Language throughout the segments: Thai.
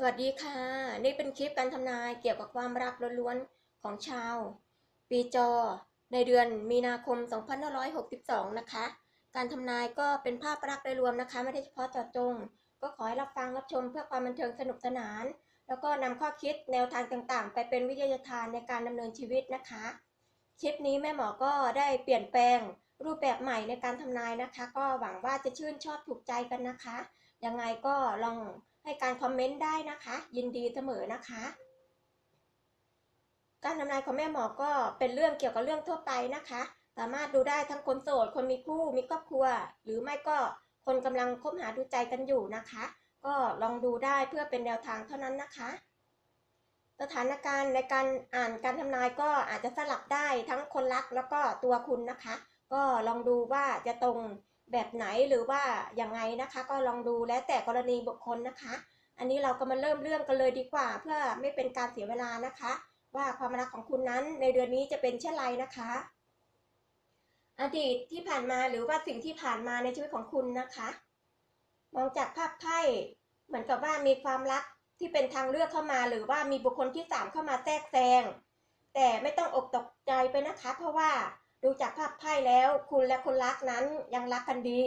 สวัสดีค่ะ นี่เป็นคลิปการทำนายเกี่ยวกับความรักล้วนๆของชาว ปีจอ ในเดือนมีนาคม 2562 นะคะ การทำนายก็เป็นภาพรักโดยรวมนะคะ ไม่ได้เฉพาะเจาะจง ก็ขอให้รับฟังรับชมเพื่อความบันเทิงสนุกสนาน แล้วก็นำข้อคิดแนวทางต่างๆ ไปเป็นวิทยาทานในการดำเนินชีวิตนะคะ คลิปนี้แม่หมอก็ได้เปลี่ยนแปลงรูปแบบใหม่ในการทำนายนะคะ ก็หวังว่าจะชื่นชอบถูกใจกันนะคะ ยังไงก็ลอง ให้การคอมเมนต์ได้นะคะ ยินดีเสมอนะคะ การทำนายของแม่หมอก็เป็นเรื่องเกี่ยวกับเรื่องทั่วไปนะคะ สามารถดูได้ทั้งคนโสด คนมีคู่มีครอบครัว หรือไม่ก็คนกำลังคบหาดูใจกันอยู่นะคะ ก็ลองดูได้เพื่อเป็นแนวทางเท่านั้นนะคะสถานการณ์ในการอ่านการทำนายก็อาจจะสลับได้ทั้งคนรักแล้วก็ตัวคุณนะคะ ก็ลองดูว่าจะตรง แบบไหนหรือว่าอย่างไงนะคะ ก็ลองดูแล้วแต่กรณีบุคคลนะคะ อันนี้เราก็มาเริ่มเรื่องกันเลยดีกว่า เพื่อไม่เป็นการเสียเวลานะคะ ว่าความรักของคุณนั้นในเดือนนี้จะเป็นเช่นไรนะคะ อดีตที่ผ่านมาหรือว่าสิ่งที่ผ่านมาในชีวิตของคุณนะคะ มองจากภาพไพ่เหมือนกับว่ามีความรักที่เป็นทางเลือกเข้ามาหรือว่ามีบุคคลที่สามเข้ามาแทรกแซงแต่ไม่ต้องอกตกใจไปนะคะ เพราะว่า ดูจากภาพไพ่แล้ว คุณและคนรักนั้นยังรักกันดี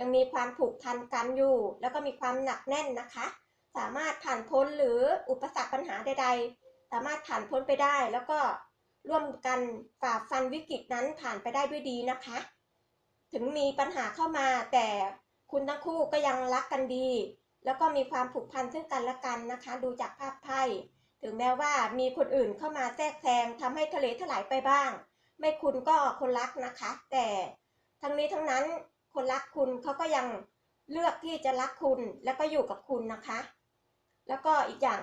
ยังมีความผูกพันกันอยู่ แล้วก็มีความหนักแน่นนะคะ สามารถผ่านพ้นหรืออุปสรรคปัญหาใด ๆ สามารถผ่านพ้นไปได้ แล้วก็ร่วมกันฝ่าฟันวิกฤตนั้นผ่านไปได้ด้วยดีนะคะ ถึงมีปัญหาเข้ามาแต่คุณทั้งคู่ก็ยังรักกันดี แล้วก็มีความผูกพันซึ่งกันและกันนะคะ ดูจากภาพไพ่ถึงแม้ว่ามีคนอื่นเข้ามาแทรกแซงทำให้ทะเลถลายไปบ้าง ไม่คุณก็คนรักนะคะ แต่ทั้งนี้ทั้งนั้นคนรักคุณเขาก็ยังเลือกที่จะรักคุณแล้วก็อยู่กับคุณนะคะ แล้วก็อีกอย่าง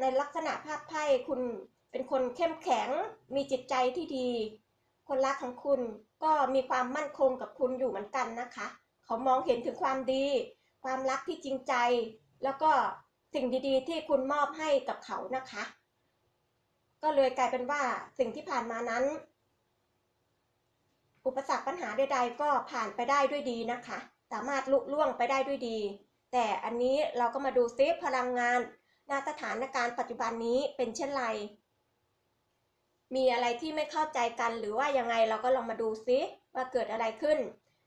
ในลักษณะภาพไพ่คุณเป็นคนเข้มแข็งมีจิตใจที่ดี คนรักของคุณก็มีความมั่นคงกับคุณอยู่เหมือนกันนะคะ เขามองเห็นถึงความดี ความรักที่จริงใจ แล้วก็สิ่งดีๆ ที่คุณมอบให้กับเขานะคะ ก็เลยกลายเป็นว่าสิ่งที่ผ่านมานั้น อุปสรรคปัญหาใดๆก็ผ่านไปได้ด้วยดีนะคะ สามารถลุล่วงไปได้ด้วยดี แต่อันนี้เราก็มาดูซิพลังงานณสถานการณ์ปัจจุบันนี้เป็นเช่นไร มีอะไรที่ไม่เข้าใจกันหรือว่ายังไงเราก็ลองมาดูซิว่าเกิดอะไรขึ้น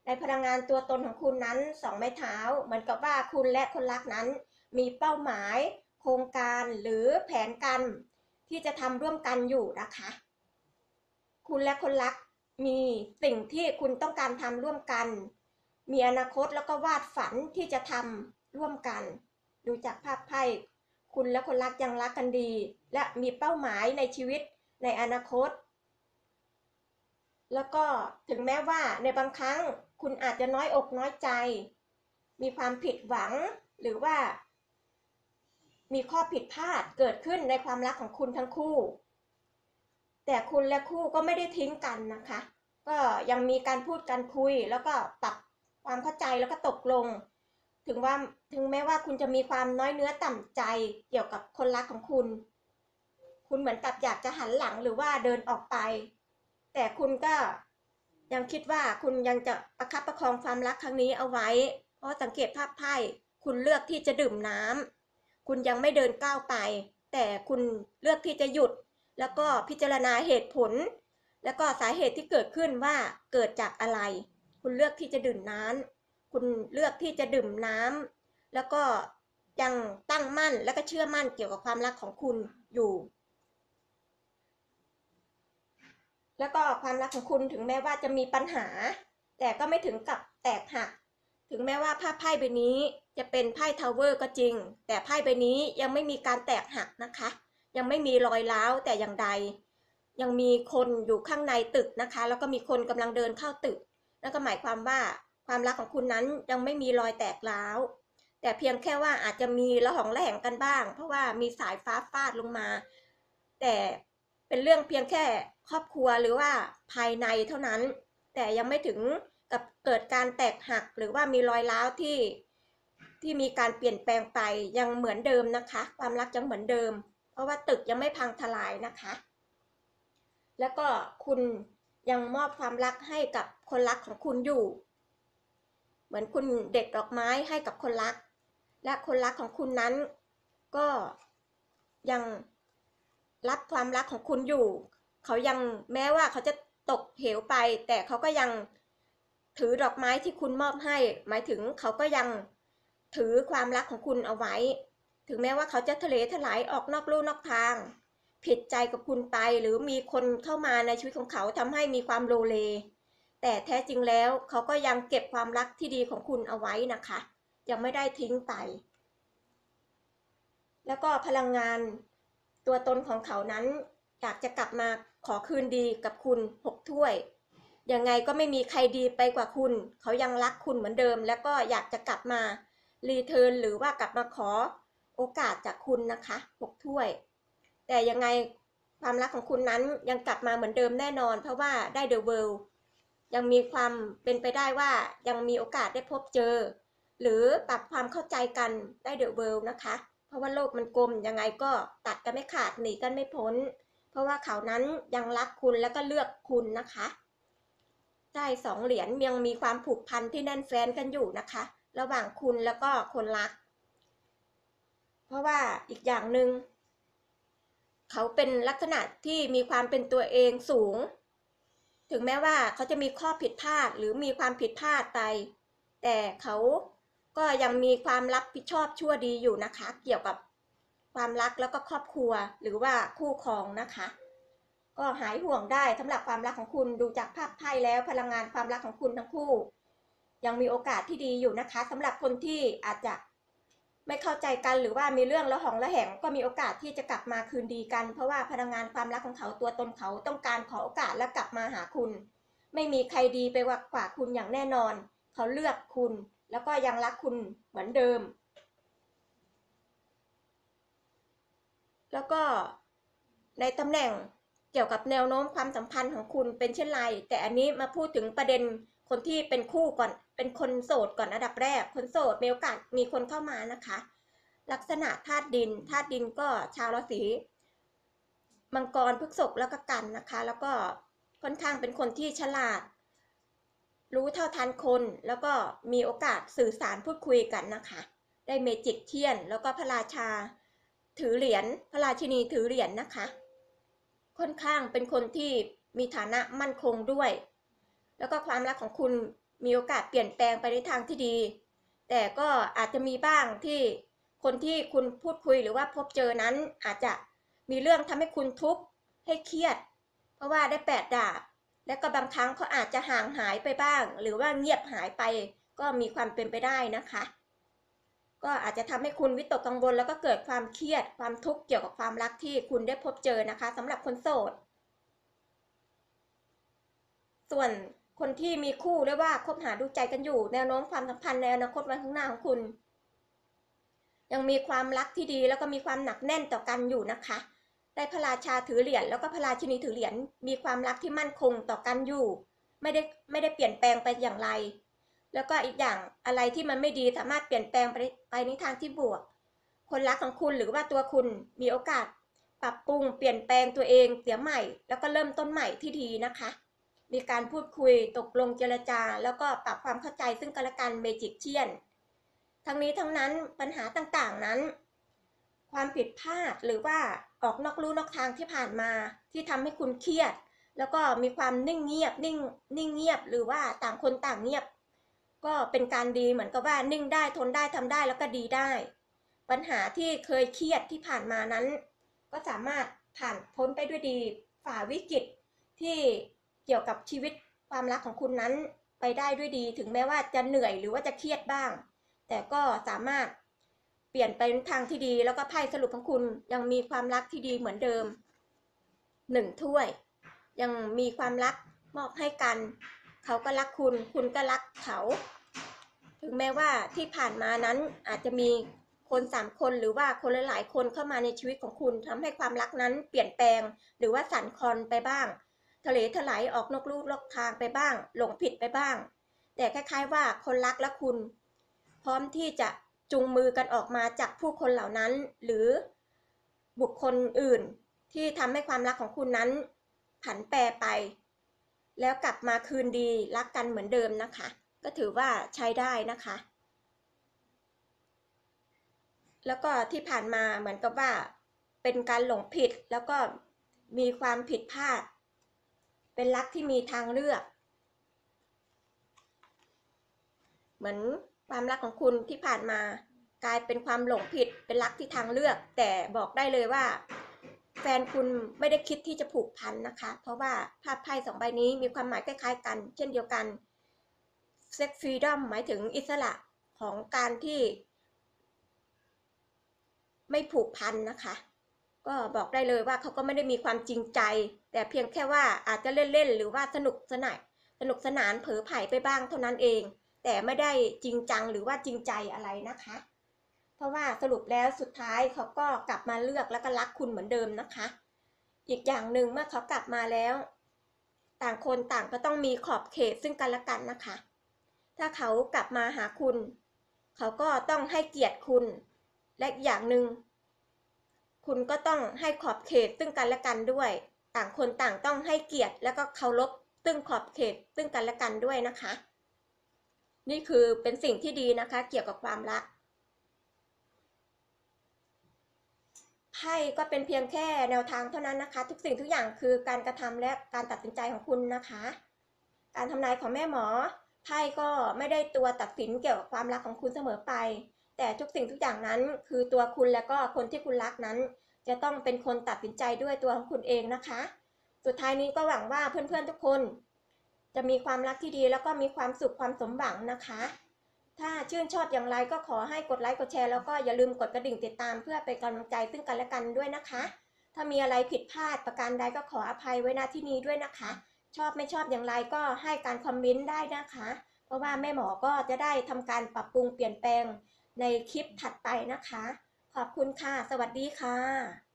ในพลังงานตัวตนของคุณนั้นสองไม้เท้า เหมือนกับว่าคุณและคนรักนั้น มีเป้าหมาย โครงการหรือแผนการที่จะทำร่วมกันอยู่นะคะ คุณและคนรัก มีสิ่งที่คุณต้องการทำร่วมกัน มีอนาคตแล้วก็วาดฝันที่จะทำร่วมกัน ดูจากภาพไพ่คุณและคนรักยังรักกันดี และมีเป้าหมายในชีวิตในอนาคต แล้วก็ถึงแม้ว่าในบางครั้งคุณอาจจะน้อยอกน้อยใจ มีความผิดหวังหรือว่า มีข้อผิดพลาดเกิดขึ้นในความรักของคุณทั้งคู่ แต่คุณและคู่ก็ไม่ได้ทิ้งกันนะคะ ก็ยังมีการพูดการคุย แล้วก็ปรับความเข้าใจแล้วก็ตกลง ถึงว่าถึงแม้ว่าคุณจะมีความน้อยเนื้อต่ำใจเกี่ยวกับคนรักของคุณ คุณเหมือนกับอยากจะหันหลังหรือว่าเดินออกไป แต่คุณก็ยังคิดว่าคุณยังจะประคับประคองความรักครั้งนี้เอาไว้ เพราะสังเกตภาพไพ่คุณเลือกที่จะดื่มน้ำคุณยังไม่เดินก้าวไป แต่คุณเลือกที่จะหยุด แล้วก็พิจารณาเหตุผล แล้วก็สาเหตุที่เกิดขึ้นว่าเกิดจากอะไร คุณเลือกที่จะดื่มน้ำคุณเลือกที่จะดื่มน้ำแล้วก็ยังตั้งมั่นและก็เชื่อมั่นเกี่ยวกับความรักของคุณอยู่ แล้วก็ความรักของคุณถึงแม้ว่าจะมีปัญหา แต่ก็ไม่ถึงกับแตกหัก ถึงแม้ว่าภาพไพ่ใบนี้จะเป็นไพ่ทาวเวอร์ก็จริง แต่ไพ่ใบนี้ยังไม่มีการแตกหักนะคะ ยังไม่มีรอยร้าวแต่อย่างใด ยังมีคนอยู่ข้างในตึกนะคะ แล้วก็มีคนกำลังเดินเข้าตึก นั่นก็หมายความว่าความรักของคุณนั้นยังไม่มีรอยแตกร้าว แต่เพียงแค่ว่าอาจจะมีระหองระแหงกันบ้าง เพราะว่ามีสายฟ้าฟาดลงมา แต่เป็นเรื่องเพียงแค่ครอบครัวหรือว่าภายในเท่านั้น แต่ยังไม่ถึงกับเกิดการแตกหักหรือว่ามีรอยร้าวที่ที่มีการเปลี่ยนแปลงไปยังเหมือนเดิมนะคะ ความรักยังเหมือนเดิม ราะว่าตึกยังไม่พังทลายนะคะ แล้วก็คุณยังมอบความรักให้กับคนรักของคุณอยู่ เหมือนคุณเด็ดดอกไม้ให้กับคนรัก และคนรักของคุณนั้น ก็ยังรับความรักของคุณอยู่ เขายังแม้ว่าเขาจะตกเหวไป แต่เขาก็ยังถือดอกไม้ที่คุณมอบให้ หมายถึงเขาก็ยังถือความรักของคุณเอาไว้ ถึงแม้ว่าเขาจะทะเลถลายออกนอกลู่นอกทาง ผิดใจกับคุณไปหรือมีคนเข้ามาในชีวิตของเขาทำให้มีความโลเล แต่แท้จริงแล้วเขาก็ยังเก็บความรักที่ดีของคุณเอาไว้นะคะ ยังไม่ได้ทิ้งไป แล้วก็พลังงานตัวตนของเขานั้นอยากจะกลับมาขอคืนดีกับคุณหกถ้วย ยังไงก็ไม่มีใครดีไปกว่าคุณ เขายังรักคุณเหมือนเดิม แล้วก็อยากจะกลับมารีเทิร์นหรือว่ากลับมาขอ โอกาสจากคุณนะคะหกถ้วย แต่ยังไงความรักของคุณนั้นยังกลับมาเหมือนเดิมแน่นอน เพราะว่าได้เดอะเวิลด์ยังมีความเป็นไปได้ว่ายังมีโอกาสได้พบเจอ หรือปรับความเข้าใจกันได้เดอะเวิลด์นะคะ เพราะว่าโลกมันกลมยังไงก็ตัดกันไม่ขาดหนีกันไม่พ้น เพราะว่าเขานั้นยังรักคุณแล้วก็เลือกคุณนะคะได้สองเหรียญยังมีความผูกพันที่แน่นแฟ้นกันอยู่นะคะ ระหว่างคุณแล้วก็คนรัก เพราะว่าอีกอย่างหนึ่งเขาเป็นลักษณะที่มีความเป็นตัวเองสูง ถึงแม้ว่าเขาจะมีข้อผิดพลาดหรือมีความผิดพลาดไป แต่เขาก็ยังมีความรับผิดชอบชั่วดีอยู่นะคะ เกี่ยวกับความรักแล้วก็ครอบครัวหรือว่าคู่ครองนะคะ ก็หายห่วงได้สำหรับความรักของคุณดูจากภาพไพ่แล้วพลังงานความรักของคุณทั้งคู่ ยังมีโอกาสที่ดีอยู่นะคะสำหรับคนที่อาจจะ ไม่เข้าใจกันหรือว่ามีเรื่องละหองละแหงก็มีโอกาสที่จะกลับมาคืนดีกัน เพราะว่าพลังงานความรักของเขาตัวตนเขาต้องการขอโอกาสและกลับมาหาคุณ ไม่มีใครดีไปกว่าคุณอย่างแน่นอน เขาเลือกคุณ แล้วก็ยังรักคุณเหมือนเดิม แล้วก็ในตำแหน่ง เกี่ยวกับแนวโน้มความสัมพันธ์ของคุณเป็นเช่นไร แต่อันนี้มาพูดถึงประเด็นคนที่เป็นคู่ก่อน เป็นคนโสดก่อนอันดับแรก คนโสดมีโอกาสมีคนเข้ามานะคะ ลักษณะธาตุดิน ธาตุดินก็ชาวราศีมังกรพฤกษภแล้วก็กันนะคะ แล้วก็ค่อนข้างเป็นคนที่ฉลาด รู้เท่าทันคน แล้วก็มีโอกาสสื่อสารพูดคุยกันนะคะ ได้เมจิกเทียน แล้วก็พระราชาถือเหรียญ พระราชินีถือเหรียญนะคะ ค่อนข้างเป็นคนที่มีฐานะมั่นคงด้วย แล้วก็ความรักของคุณมีโอกาสเปลี่ยนแปลงไปในทางที่ดี แต่ก็อาจจะมีบ้างที่คนที่คุณพูดคุยหรือว่าพบเจอนั้นอาจจะมีเรื่องทำให้คุณทุกข์ให้เครียด เพราะว่าได้แปดดาบ และก็บางครั้งเขาอาจจะห่างหายไปบ้าง หรือว่าเงียบหายไปก็มีความเป็นไปได้นะคะ ก็อาจจะทำให้คุณวิตกกังวลแล้วก็เกิดความเครียดความทุกข์เกี่ยวกับความรักที่คุณได้พบเจอนะคะสำหรับคนโสด ส่วนคนที่มีคู่หรือว่าคบหาดูใจกันอยู่แนวโน้มความสัมพันธ์ในอนาคตวันข้างหน้าของคุณ ยังมีความรักที่ดีแล้วก็มีความหนักแน่นต่อกันอยู่นะคะ ได้พระราชาถือเหรียญแล้วก็พระราชินีถือเหรียญมีความรักที่มั่นคงต่อกันอยู่ ไม่ได้ไม่ได้เปลี่ยนแปลงไปอย่างไร แล้วก็อีกอย่างอะไรที่มันไม่ดีสามารถเปลี่ยนแปลงไปไปในทางที่บวก คนรักของคุณหรือว่าตัวคุณมีโอกาส ปรับปรุงเปลี่ยนแปลงตัวเองเสียใหม่ แล้วก็เริ่มต้นใหม่ที่ดีนะคะ มีการพูดคุยตกลงเจรจา แล้วก็ปรับความเข้าใจซึ่งกันและกันเมจิกเชียน ทั้งนี้ทั้งนั้นปัญหาต่างๆนั้น ความผิดพลาดหรือว่าออกนอกลู่นอกทางที่ผ่านมาที่ทำให้คุณเครียด แล้วก็มีความนิ่งเงียบนิ่งนิ่งเงียบ หรือว่าต่างคนต่างเงียบ ก็เป็นการดีเหมือนกับว่านิ่งได้ทนได้ทำได้แล้วก็ดีได้ ปัญหาที่เคยเครียดที่ผ่านมานั้น ก็สามารถผ่านพ้นไปด้วยดีฝ่าวิกฤตที่เกี่ยวกับชีวิตความรักของคุณนั้นไปได้ด้วยดี ถึงแม้ว่าจะเหนื่อยหรือว่าจะเครียดบ้าง แต่ก็สามารถเปลี่ยนไปทางที่ดี แล้วก็ไพ่สรุปของคุณยังมีความรักที่ดีเหมือนเดิมหนึ่งถ้วย ยังมีความรักมอบให้กัน เขาก็รักคุณ คุณก็รักเขา ถึงแม้ว่าที่ผ่านมานั้นอาจจะมีคนสามคนหรือว่าคนหลายๆ คนเข้ามาในชีวิตของคุณทำให้ความรักนั้นเปลี่ยนแปลง หรือว่าสั่นคลอนไปบ้างทะเลถลายออกนอกลู่นอกทางไปบ้าง หลงผิดไปบ้าง แต่คล้าย ๆ ว่าคนรักและคุณ พร้อมที่จะจูงมือกันออกมาจากผู้คนเหล่านั้น หรือบุคคลอื่นที่ทำให้ความรักของคุณนั้น ผันแปรไป แล้วกลับมาคืนดีรักกันเหมือนเดิมนะคะ ก็ถือว่าใช้ได้นะคะ แล้วก็ที่ผ่านมาเหมือนกับว่า เป็นการหลงผิดแล้วก็มีความผิดพลาด เป็นรักที่มีทางเลือก เหมือนความรักของคุณที่ผ่านมากลายเป็นความหลงผิดเป็นรักที่ทางเลือก แต่บอกได้เลยว่า แฟนคุณไม่ได้คิดที่จะผูกพันนะคะ เพราะว่าภาพไพ่สองใบนี้มีความหมายคล้ายๆกัน เช่นเดียวกันเซ็กฟรีดอมหมายถึงอิสระของการที่ไม่ผูกพันนะคะ ก็บอกได้เลยว่าเขาก็ไม่ได้มีความจริงใจ แต่เพียงแค่ว่าอาจจะเล่นๆ หรือว่าสนุกสนานสนุกสนานเผลอไผ่ไปบ้างเท่านั้นเอง แต่ไม่ได้จริงจังหรือว่าจริงใจอะไรนะคะ เพราะว่าสรุปแล้วสุดท้ายเขาก็กลับมาเลือกแล้วก็รักคุณเหมือนเดิมนะคะ อีกอย่างหนึ่งเมื่อเขากลับมาแล้ว ต่างคนต่างก็ต้องมีขอบเขตซึ่งกันและกันนะคะ ถ้าเขากลับมาหาคุณ เขาก็ต้องให้เกียรติคุณ และอีกอย่างหนึ่งคุณก็ต้องให้ขอบเขตซึ่งกันและกันด้วย ต่างคนต่างต้องให้เกียรติแล้วก็เคารพซึ่งขอบเขตซึ่งกันและกันด้วยนะคะ นี่คือเป็นสิ่งที่ดีนะคะ เกี่ยวกับความรัก ไพ่ก็เป็นเพียงแค่แนวทางเท่านั้นนะคะ ทุกสิ่งทุกอย่างคือการกระทำและการตัดสินใจของคุณนะคะ การทำนายของแม่หมอไพ่ก็ไม่ได้ตัวตัดสินเกี่ยวกับความรักของคุณเสมอไป แต่ทุกสิ่งทุกอย่างนั้นคือตัวคุณและก็คนที่คุณรักนั้น จะต้องเป็นคนตัดสินใจด้วยตัวของคุณเองนะคะ สุดท้ายนี้ก็หวังว่าเพื่อนๆทุกคน จะมีความรักที่ดีแล้วก็มีความสุขความสมหวังนะคะ ถ้าชื่นชอบอย่างไรก็ขอให้กดไลค์กดแชร์แล้วก็อย่าลืมกดกระดิ่งติดตามเพื่อเป็นกำลังใจซึ่งกันและกันด้วยนะคะ ถ้ามีอะไรผิดพลาดประการใดก็ขออภัยไว้ณที่นี้ด้วยนะคะ ชอบไม่ชอบอย่างไรก็ให้การคอมเมนต์ได้นะคะ เพราะว่าแม่หมอก็จะได้ทำการปรับปรุงเปลี่ยนแปลงในคลิปถัดไปนะคะ ขอบคุณค่ะ สวัสดีค่ะ